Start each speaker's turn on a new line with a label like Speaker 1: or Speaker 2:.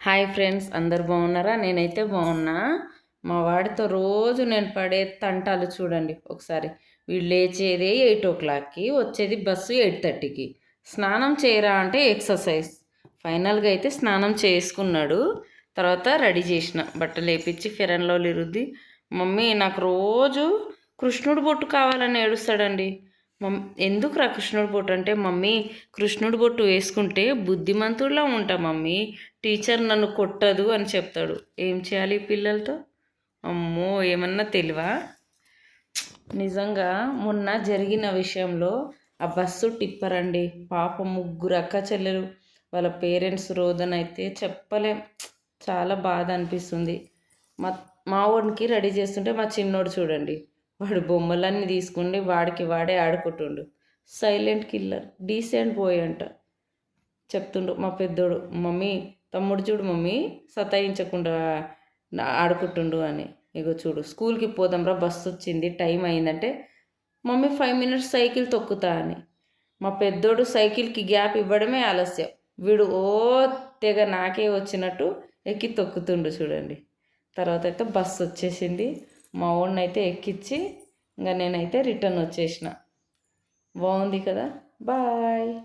Speaker 1: Hi friends అందరు బాగున్నారా? నేనైతే బాగున్నా. మా వాడితో రోజు నేను పడే తంటాలు చూడండి ఒకసారి. వీళ్ళు లేచేది ఎయిట్ ఓ క్లాక్కి వచ్చేది బస్సు ఎయిట్ థర్టీకి. స్నానం చేయరా అంటే ఎక్సర్సైజ్. ఫైనల్గా అయితే స్నానం చేసుకున్నాడు. తర్వాత రెడీ చేసిన బట్టలు వేపించి ఫెరన్లో రుద్ది మమ్మీ నాకు రోజు కృష్ణుడు బొట్టు కావాలని ఏడుస్తాడండి. మమ్ ఎందుకు రా కృష్ణుడు బొట్టు? అంటే మమ్మీ కృష్ణుడు బొట్టు వేసుకుంటే బుద్ధిమంతుడిలా ఉంటా మమ్మీ. టీచర్ నన్ను కొట్టదు అని చెప్తాడు. ఏం చేయాలి పిల్లలతో? అమ్మో ఏమన్నా తెలివా? నిజంగా మొన్న జరిగిన విషయంలో ఆ బస్సు టిప్పర్ అండి పాప ముగ్గురు అక్క చెల్లెలు. వాళ్ళ పేరెంట్స్ రోదన అయితే చెప్పలేం. చాలా బాధ అనిపిస్తుంది. మా మా వాడికి రెడీ చేస్తుంటే మా చిన్నోడు చూడండి. వాడు బొమ్మలన్నీ తీసుకుండి వాడికి వాడే ఆడుకుంటుండు. సైలెంట్ కిల్లర్ డీసెంట్ బాయ్ అంట. చెప్తుండు మా పెద్దోడు మమ్మీ తమ్ముడు చూడు మమ్మీ సతాయించకుండా ఆడుకుంటుండు అని. ఇగో చూడు స్కూల్కి పోదాంరా బస్సు వచ్చింది టైం అయిందంటే మమ్మీ ఫైవ్ మినిట్స్ సైకిల్ తొక్కుతా అని. మా పెద్దోడు సైకిల్కి గ్యాప్ ఇవ్వడమే ఆలస్యం. వీడు ఓ తెగ నాకే వచ్చినట్టు ఎక్కి తొక్కుతుండు చూడండి. తర్వాత అయితే బస్సు వచ్చేసింది. మా వాడిని అయితే ఎక్కించి ఇంకా నేనైతే రిటర్న్ వచ్చేసిన. బాగుంది కదా? బాయ్.